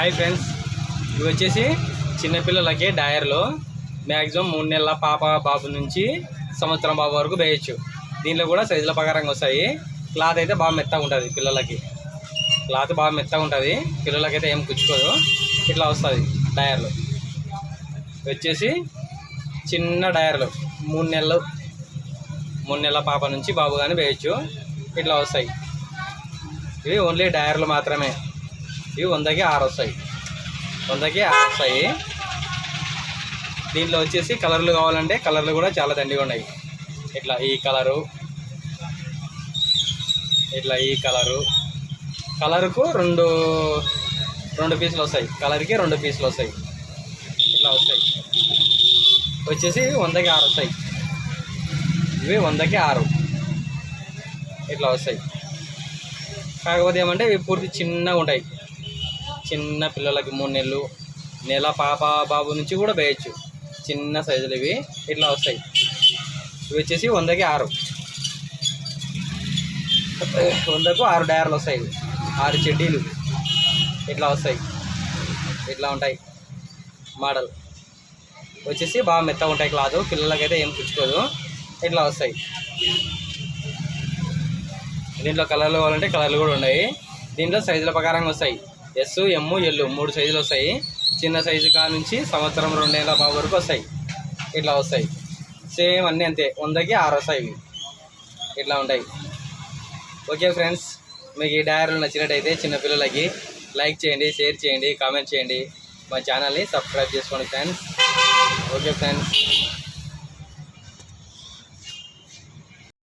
Hi friends ఇవి వచ్చేసి చిన్నపిల్లలకి డయర్లు మ్యాక్సిమం మూడు నెలల పాప బాబు నుంచి సంవత్సరం బాబు వరకు వేయచ్చు. దీనిలో కూడా సైజుల ప్రకారంగా వస్తాయి. క్లాత్ అయితే బాగా మెత్తగా ఉంటుంది పిల్లలకి. క్లాత్ బాగా మెత్తగా ఉంటుంది. పిల్లలకైతే ఏం కుచ్చుకోదు. ఇట్లా వస్తుంది డయర్లు వచ్చేసి చిన్న డయర్లు మూడు నెలలు మూడు నెలల పాప నుంచి బాబు కానీ వేయచ్చు. ఇట్లా వస్తాయి. ఇవి ఓన్లీ డయర్లు మాత్రమే. ఇవి వందకి ఆరు వస్తాయి. వందకి ఆరు వస్తాయి. దీంట్లో వచ్చేసి కలర్లు కావాలంటే కలర్లు కూడా చాలా దండిగా ఉన్నాయి. ఇట్లా ఈ కలరు ఇట్లా ఈ కలరు. కలర్కు రెండు రెండు పీసులు వస్తాయి. కలర్కి రెండు పీసులు వస్తాయి. ఇట్లా వస్తాయి. వచ్చేసి వందకి ఆరు వస్తాయి. ఇవి వందకి ఆరు. ఇట్లా వస్తాయి. కాకపోతే ఏమంటే ఇవి పూర్తి చిన్నగా ఉంటాయి. చిన్న పిల్లలకి మూడు నెలలు నెల పాప బాబు నుంచి కూడా వేయచ్చు. చిన్న సైజులు ఇవి ఇట్లా వస్తాయి. ఇవి వచ్చేసి వందకి ఆరు. వందకు ఆరు డయర్లు వస్తాయి ఆరు చెడ్డీలు ఇట్లా వస్తాయి. ఇట్లా ఉంటాయి మోడల్. వచ్చేసి బాగా మెత్తగా ఉంటాయి క్లాత్. పిల్లలకైతే ఏం పుచ్చుకోదు ఇట్లా వస్తాయి. దీంట్లో కలర్లు కావాలంటే కలర్లు కూడా ఉన్నాయి. దీంట్లో సైజుల ప్రకారంగా వస్తాయి. ఎస్ ఎమ్ ఎల్ మూడు సైజులు వస్తాయి. చిన్న సైజు కా నుంచి సంవత్సరం రెండేళ్ళ బాబు వరకు వస్తాయి. ఇట్లా వస్తాయి. సేమ్ అన్నీ అంతే. వందకి ఆరు వస్తాయి ఇవి. ఇట్లా ఉంటాయి. ఓకే ఫ్రెండ్స్ మీకు ఈ డైరీలు నచ్చినట్టయితే చిన్నపిల్లలకి లైక్ చేయండి షేర్ చేయండి కామెంట్ చేయండి. మా ఛానల్ని సబ్స్క్రైబ్ చేసుకోండి ఫ్రెండ్స్. Okay friends.